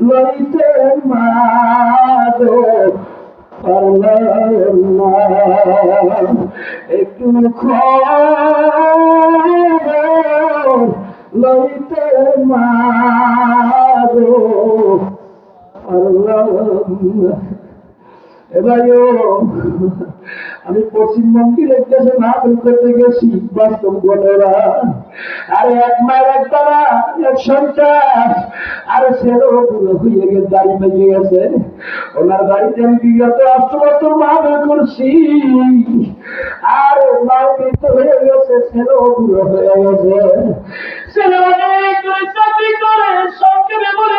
লইতে মাদো একটু লইতে মাদো এবারও আমি পশ্চিমবঙ্গের একটা মাহফিল করতে গেছি, বাস্তব ঘটনা আরে এক মায়ের এক তারা এক সন্তান আরে ছেলেও পুরো হয়ে গেছে দাড়ি গেছে। ওনার বাড়িতে আমি বিগত আষ্ট বছর করছি। আর মাহফিল তো হয়ে গেছে পুরো হয়ে গেছে। ছেলে চাকরি করে সংক্ষেপে বলে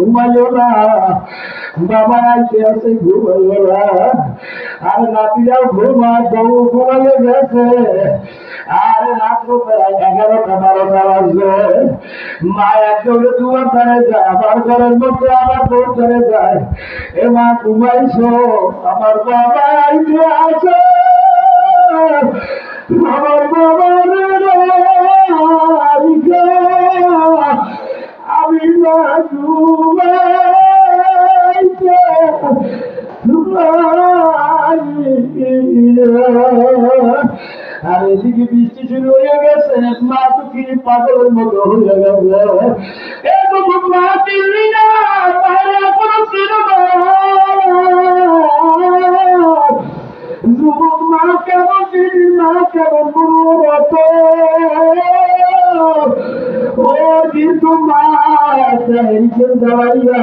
ঘুমাইও না। বাবা আইতে আছে, ঘুমাইও না। আর নাতিরাও ঘুমায়, বউ ঘুমাইয়ে গেছে। আর রাত্র প্রায় এগারোটা, বারোটা বাজবে মা এক দৌড়ে দুয়ার ধারে যায় আমার ঘরের মধ্যে আবার দৌড় ধরে যায়। এ মা, ঘুমাইছো? আমার বাবা আইতে আছে। আমার বাবা আর এদিকে বৃষ্টি শুরু হয়ে গেছে, মা তো কি পাগলের মতো হয়ে এরকম মা কেমন মা কেমন কিন্তু মা দেওয়াইয়া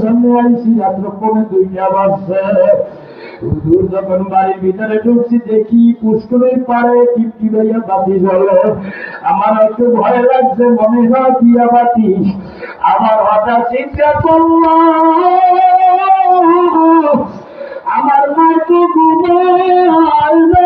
সামনে দুইটা যখন বাড়ির ভিতরে ঢুকছি, দেখি পুষ্করের পাড়ে টিপটি লইয়া বাতি জ্বলে। আমার একটু ভয় লাগছে, মনে হয় দিয়া বাতি আমার হঠাৎ চিন্তা করলাম আমার মা তো ঘুমাইলে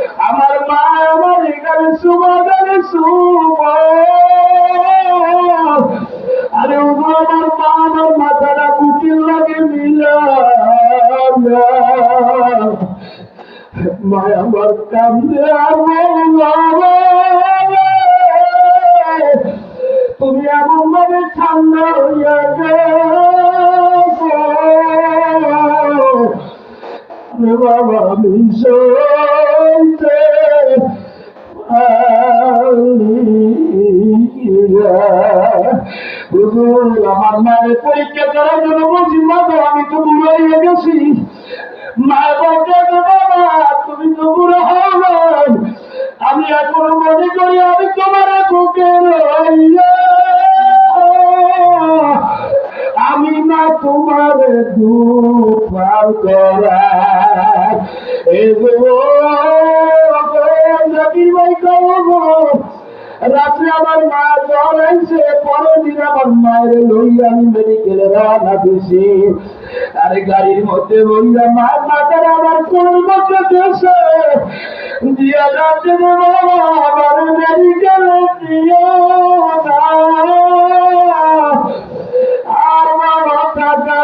আরে আমার মা আমার মাথাটা বুকের লাগে মিলা মা আমার কান্দে তুমি এমন ভাবে ঠান্ডা হইয়া বাবা, আমি সইতে হুজুর আমার মায়ের পরীক্ষা করার জন্য বলছি মা তো আমি তো বুড়ো হয়ে গেছি মা বলতে বাবা তুমি তো বুড়ো হও আমি এখন মনে করি আমি তোমার বুকে আমি না তোমার দুপার করা এগো রাত্রে আমার মা জ্বর আইছে পরের দিন আমার মায়ের লইয়া আমি মেডিকেল রানা দিছি। আরে গাড়ির মধ্যে বইয়া মা মাথার আমার কোন মধ্যে দেশে দিয়া যাচ্ছে আমার মেডিকেলে দিও আর বাবা টাকা